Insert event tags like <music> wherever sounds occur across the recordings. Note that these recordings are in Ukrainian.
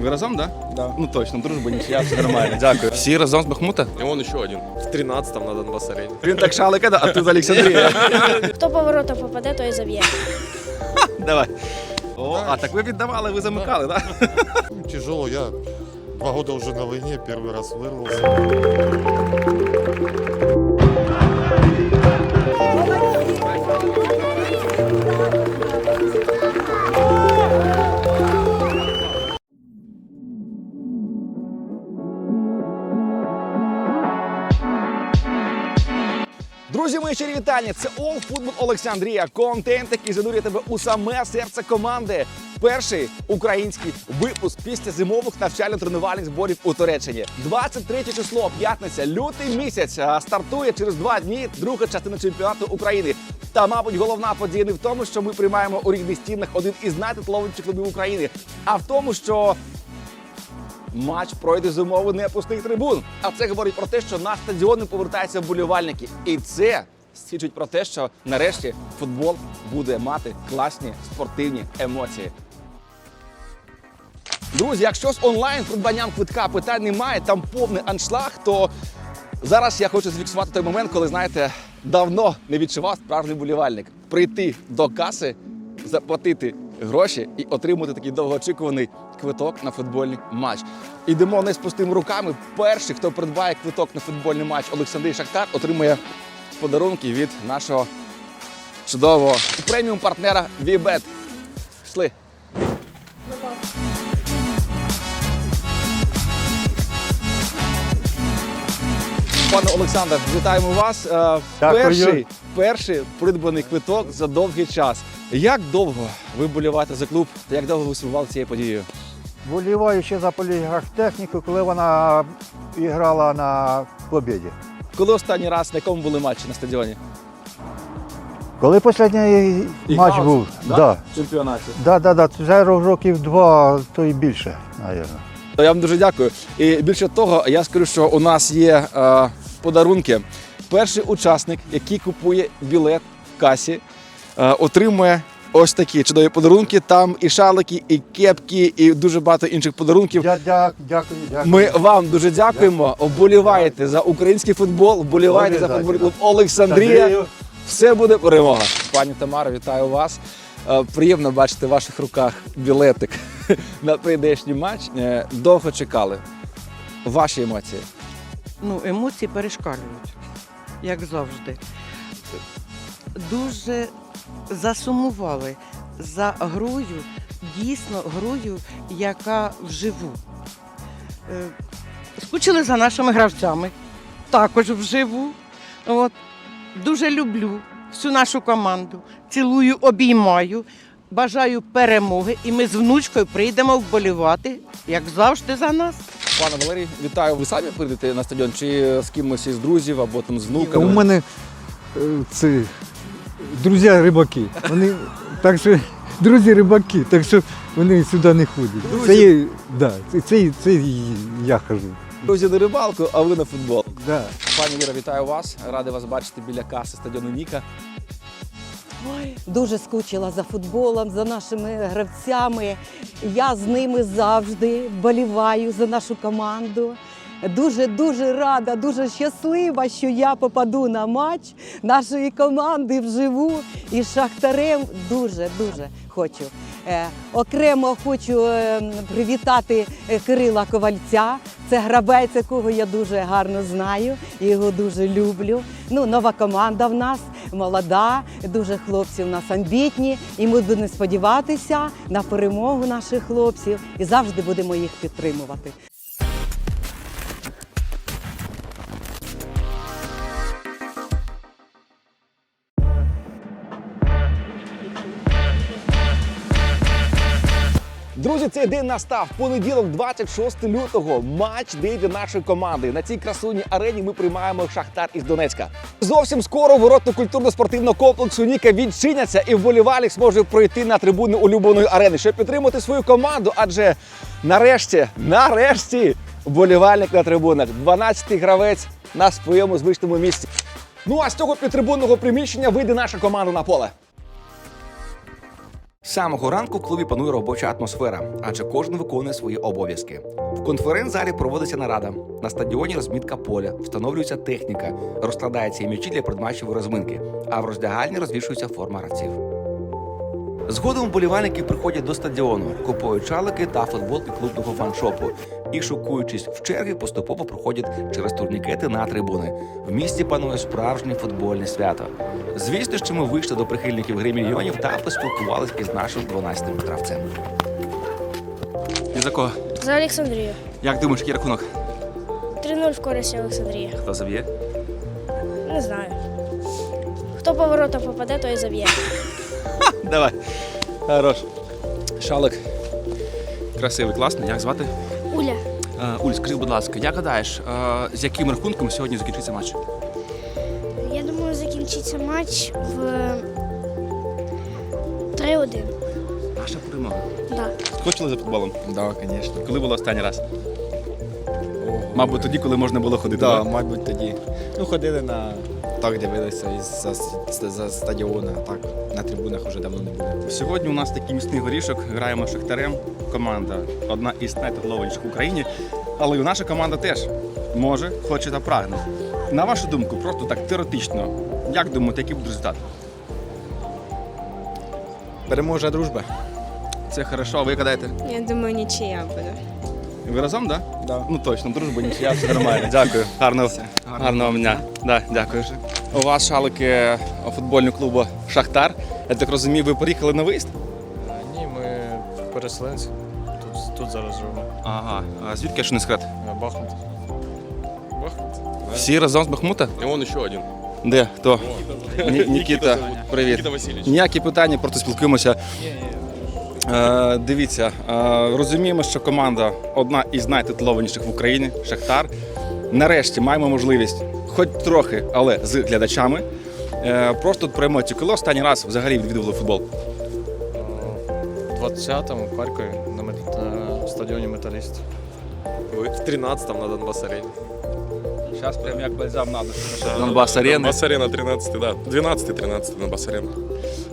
Ви разом, так? Да? Да. Ну точно, дружба нічия, все нормально. Дякую. Всі разом з Бахмута? И он еще один. В 13-м на Донбасс-арене. Він так шалика, а тут Олександрія. Хто по ворота попаде, той заб'є. Давай. О, а так ви віддавали, ви замикали, так? Да? Тяжело, я два года уже на войне, первый раз вырвался. Мої вітання. Це All Football Олександрія. Контент, який занурює тебе у саме серце команди. Перший український випуск після зимових навчально-тренувальних зборів у Туреччині. 23 число, п'ятниця, лютий місяць. Стартує через два дні друга частина чемпіонату України. Та, мабуть, головна подія не в тому, що ми приймаємо у рідних стінах один із найтитуловіших клубів України, а в тому, що Матч пройде з умови непустих трибун. А це говорить про те, що на стадіони повертаються вболівальники. І це свідчить про те, що нарешті футбол буде мати класні спортивні емоції. Друзі, якщо з онлайн придбанням квитка питань немає, там повний аншлаг, то зараз я хочу зафіксувати той момент, коли знаєте, давно не відчував справжній болівальник. Прийти до каси, заплатити гроші і отримати такий довгоочікуваний квиток на футбольний матч. Ідемо не з пустими руками. Перший, хто придбає квиток на футбольний матч Олександрій Шахтар, отримує подарунки від нашого чудового преміум партнера Вібет. Пішли. Пане Олександр, вітаємо вас. Е, Дякую. Перший, перший придбаний квиток за довгий час. Як довго ви боліваєте за клуб та як довго ви слугували цією подією? Боліваю ще за поліграфтехніку, коли вона грала на Побєді. Коли останній раз на якому були матчі на стадіоні? Коли останній матч був? да? Да. В чемпіонаті. Да, да, да. Вже років два, то і більше, мабуть. То Я вам дуже дякую. І більше того, я скажу, що у нас є е, подарунки. Перший учасник, який купує білет в касі, е, отримує ось такі чудові подарунки. Там і шалики, і кепки, і дуже багато інших подарунків. Дя, дя, дякую, дякую. Ми вам дуже дякуємо. Вболіваєте за український футбол, вболіваєте за футбольний клуб Олександрія. Все буде перемога. Пані Тамара, вітаю вас. Е, Приємно бачити в ваших руках білетик <laughs> на прийдешній матч. Е, Довго чекали. Ваші емоції. ну, емоції перешкалюють, як завжди. Дуже засумували за грою, дійсно грою, яка вживу. Е, Скучили за нашими гравцями, також вживу. От. Дуже люблю всю нашу команду, цілую, обіймаю, бажаю перемоги, і ми з внучкою прийдемо вболівати, як завжди, за нас. Пане Валерій, вітаю. Ви самі прийдете на стадіон чи з кимось із друзів або там з У мене е, це друзі рибаки. Вони так що друзі рибаки, так що вони сюди не ходять. Це, є- да, це, це, це я кажу. Друзі на рибалку, а ви на футбол. Да. Пані Віра, вітаю вас. Радий вас бачити біля каси стадіону Ніка. Дуже скучила за футболом, за нашими гравцями. Я з ними завжди боліваю за нашу команду. Дуже дуже рада, дуже щаслива, що я попаду на матч нашої команди вживу. І шахтарем дуже дуже хочу. Е, окремо хочу е, привітати е, Кирила Ковальця. Це гравець, якого я дуже гарно знаю, його дуже люблю. Ну, нова команда в нас молода, дуже хлопці в нас амбітні, і ми будемо сподіватися на перемогу наших хлопців і завжди будемо їх підтримувати. Друзі, цей день настав понеділок, 26 лютого. Матч день для нашої команди. На цій красуній арені ми приймаємо Шахтар із Донецька. Зовсім скоро ворота культурно-спортивного комплексу Ніка відчиняться, і вболівальник зможе пройти на трибуни улюбленої арени, щоб підтримати свою команду. Адже нарешті, нарешті, вболівальник на трибунах, 12-й гравець на своєму звичному місці. Ну а з цього підтрибунного приміщення вийде наша команда на поле. Самого ранку в клубі панує робоча атмосфера, адже кожен виконує свої обов'язки. В конференц-залі проводиться нарада. На стадіоні розмітка поля, встановлюється техніка, розкладаються і м'ячі для предматчевої розминки, а в роздягальні розвішується форма гравців. Згодом вболівальники приходять до стадіону, купують шалики та футболки клубного фаншопу і, шокуючись в черги, поступово проходять через турнікети на трибуни. В місті панує справжнє футбольне свято. Звісно, що ми вийшли до прихильників гри мільйонів та поспілкувалися із нашим 12-м гравцем. І за кого? За Олександрію. Як думаєш, який рахунок? 3-0 в користь Олександрії. Хто заб'є? Не знаю. Хто по попаде, той і заб'є. <laughs> Давай. Хорош. Шалик. Красивий, класний. Як звати? Уля. Е, Уль, скажи, будь ласка, як гадаєш, е, з яким рахунком сьогодні закінчиться матч? Я думаю, закінчиться матч в 3-1. Наша перемога. Да. Скочили за футболом? Да, конечно. Коли було останній раз? Ого. Мабуть, тоді, коли можна було ходити. Да, да? мабуть, тоді. Ну, ходили на так дивилися із за, за, за стадіона, а так на трибунах вже давно не було. Сьогодні у нас такий міцний горішок. Граємо Шахтарем. Команда одна із найтитулованіших в Україні. Але і наша команда теж може, хоче та прагне. На вашу думку, просто так теоретично, як думаєте, який буде результат? Переможе дружба. Це хорошо, а ви гадаєте? Я думаю, нічия буде. Ви разом, так? Да? Да. Ну точно, дружба, нічия, все нормально. Дякую. Гарного, гарного дня. Да, дякую. У вас шалики футбольного клубу Шахтар. Я так розумію, ви приїхали на виїзд? Ні, ми переселенці. Тут, тут зараз живемо. Ага. А звідки ж не секрет? Бахмут. Бахмут? Всі разом з Бахмута? І он ще один. Де? Хто? Ні- Нікіта. Привіт. Васильович. Ніякі питання, просто спілкуємося. Е, дивіться, е, розуміємо, що команда одна із найтитулованіших в Україні Шахтар. Нарешті маємо можливість, хоч трохи, але з глядачами. Е, просто про емоції. Коли останній раз взагалі відвідували футбол? У 20-му в Харкові на, мет... на стадіоні Металіст. В 13-му на Донбас арені. Зараз прям як бальзам надо. Донбас арени. Донбас арена 13, да. 12-13 Донбас арена.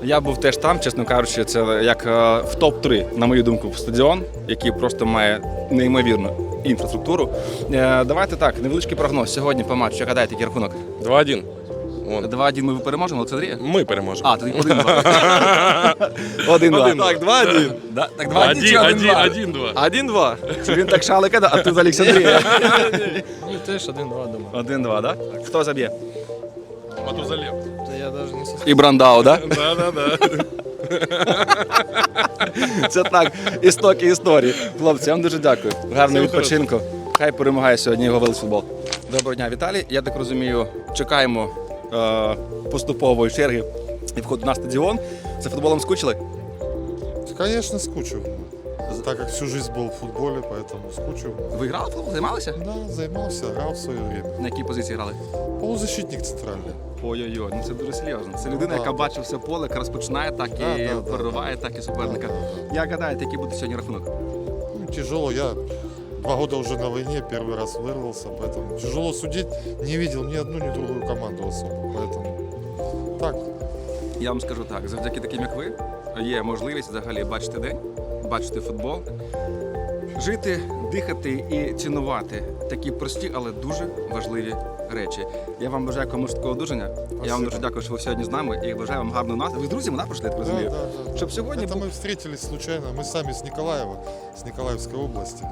Я був теж там, чесно кажучи, це як е, в топ-3, на мою думку, стадіон, який просто має неймовірну інфраструктуру. Е, давайте так, невеличкий прогноз. Сьогодні по матчу. Як гадаєте, який рахунок? 2-1. Вон. 2-1 ми переможемо, Олександрія? Ми переможемо. А, тоді 1-2. 1-2. <laughs> Так, 2-1. Так 2-1 чи 1-2? 1-2. 1-2. Він так шалика, а тут Олександрія. Ні, теж один-два думаю. 1-2, да? Хто заб'є? Матузалев. Я навіть не І Брандау, да? Да-да-да. <laughs> Це так, істоки історії. Хлопці, я вам дуже дякую. Гарного відпочинку. Хай перемагає сьогодні його велосфутбол. Доброго дня, Віталій. Я так розумію, чекаємо е, поступової черги і входу на стадіон. За футболом скучили? Конечно, скучу Так как всю жизнь был в футболе, поэтому скучу. Ви грали в футбол? Займалися? Да, займался, играл в свое время. На якій позиції грали? Полузащитник центральный. Ой-ой-ой, ну це дуже серйозно. Це людина, Да, яка да. бачить все поле, яка розпочинає, так Да, і да, да, перериває, так і суперника. Як гадаєте, який буде сьогодні рахунок? Ну, тяжело, я два года уже на войне, первый раз вырвался, поэтому тяжело судить. Не видел ни одну, ни другую команду особо, поэтому так. Я вам скажу так: завдяки таким, як ви, є можливість взагалі бачити день, бачити футбол, жити, дихати і цінувати такі прості, але дуже важливі речі. Я вам бажаю комусь такого одужання. Я вам Спасибо. дуже дякую, що ви сьогодні з нами і бажаю вам гарного настрою. Ви з друзями да, пройшли, я так Да, розумію? да, да, Чтоб да. сегодня Это был- мы встретились случайно. Мы сами с Николаева, с Николаевской области.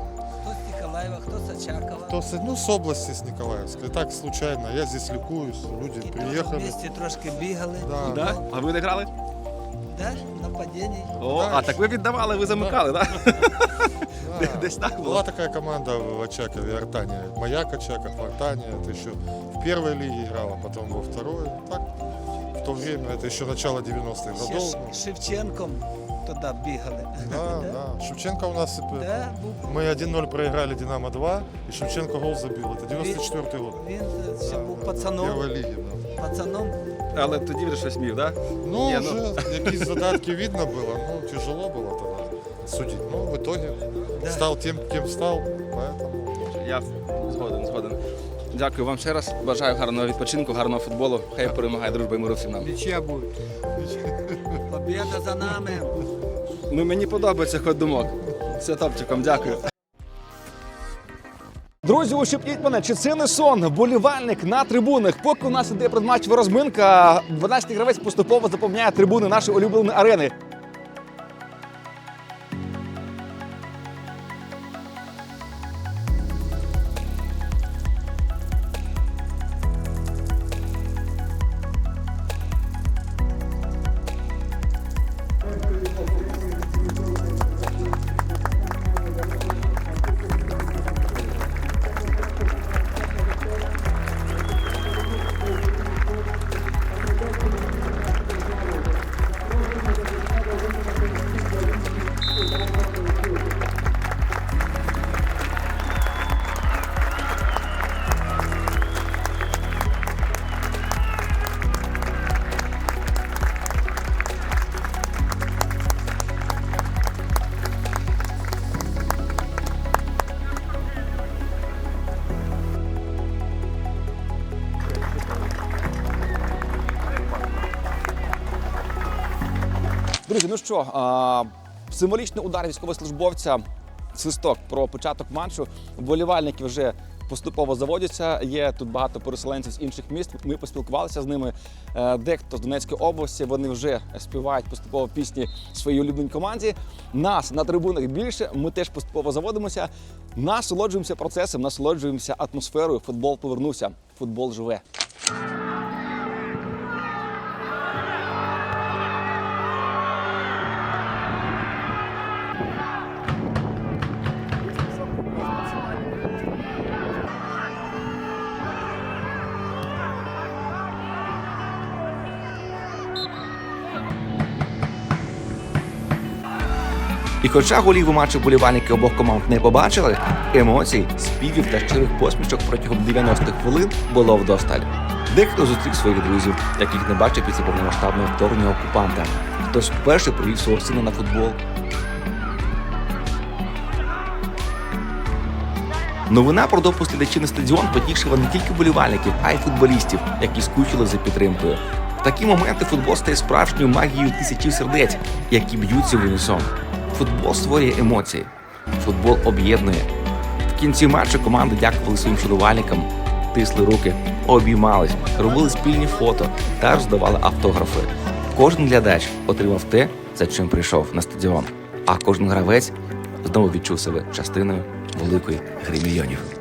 Хто з Ніколаєва, хто з Очакова. То с, ну, с области, с Николаевской. Так случайно. Я здесь ликуюсь, люди І там приехали. вместе трошки бігали. Да, Да? А ви не грали? Да? Нападіння. О, Да, а так ви віддавали, ви замикали, так? да. <laughs> Десь так було. Была такая команда в Очакове, Артания. Маяк Очаков, Артания. Это еще в первой лиге играла, потом во второй. Так, в то время, это еще начало 90-х Ще годов. з Шевченком туди бігали. <laughs> Да, да. Шевченко у нас... э, Да, був. Мы 1-0 проиграли Динамо-2, и Шевченко гол забил. Это 94 год. Він е, ще Да, був да, пацаном. Первой лиги, да. Пацаном. Але тоді вже щось міг, так? Ну, Не, ну- уже якісь задатки видно было, ну, тяжело было тогда судить. Но в итоге Да. стал тем, кем стал, поэтому... Я згоден, згоден. Дякую вам ще раз. Бажаю гарного відпочинку, гарного футболу. Хай перемагає дружба і миру всім нам. <laughs> Побіда за нами. Ну мені подобається ход думок. Все топчиком, дякую. Друзі, ущипніть мене, чи це не сон? Болівальник на трибунах. Поки у нас іде предматчева розминка, 12-й гравець поступово заповняє трибуни нашої улюбленої арени. Ну що, а, символічний удар військовослужбовця, свисток про початок матчу. Вболівальники вже поступово заводяться. Є тут багато переселенців з інших міст. Ми поспілкувалися з ними. Е, Дехто з Донецької області вони вже співають поступово пісні своїй улюбленій команді. Нас на трибунах більше. Ми теж поступово заводимося. Насолоджуємося процесом, насолоджуємося атмосферою. Футбол повернувся. Футбол живе. І хоча голів у матчі болівальники обох команд не побачили, емоцій, співів та щирих посмішок протягом 90-х хвилин було вдосталь. Дехто зустрів своїх друзів, яких не бачив після повномасштабного вторгнення окупанта. Хтось вперше привів свого сина на футбол. Новина про допуск глядачів на стадіон потішила не тільки болівальників, а й футболістів, які скучили за підтримкою. В такі моменти футбол стає справжньою магією тисячі сердець, які б'ються в унісон. Футбол створює емоції, футбол об'єднує. В кінці матчу команди дякували своїм шанувальникам, тисли руки, обіймались, робили спільні фото та роздавали автографи. Кожен глядач отримав те, за чим прийшов на стадіон, а кожен гравець знову відчув себе частиною великої гри мільйонів.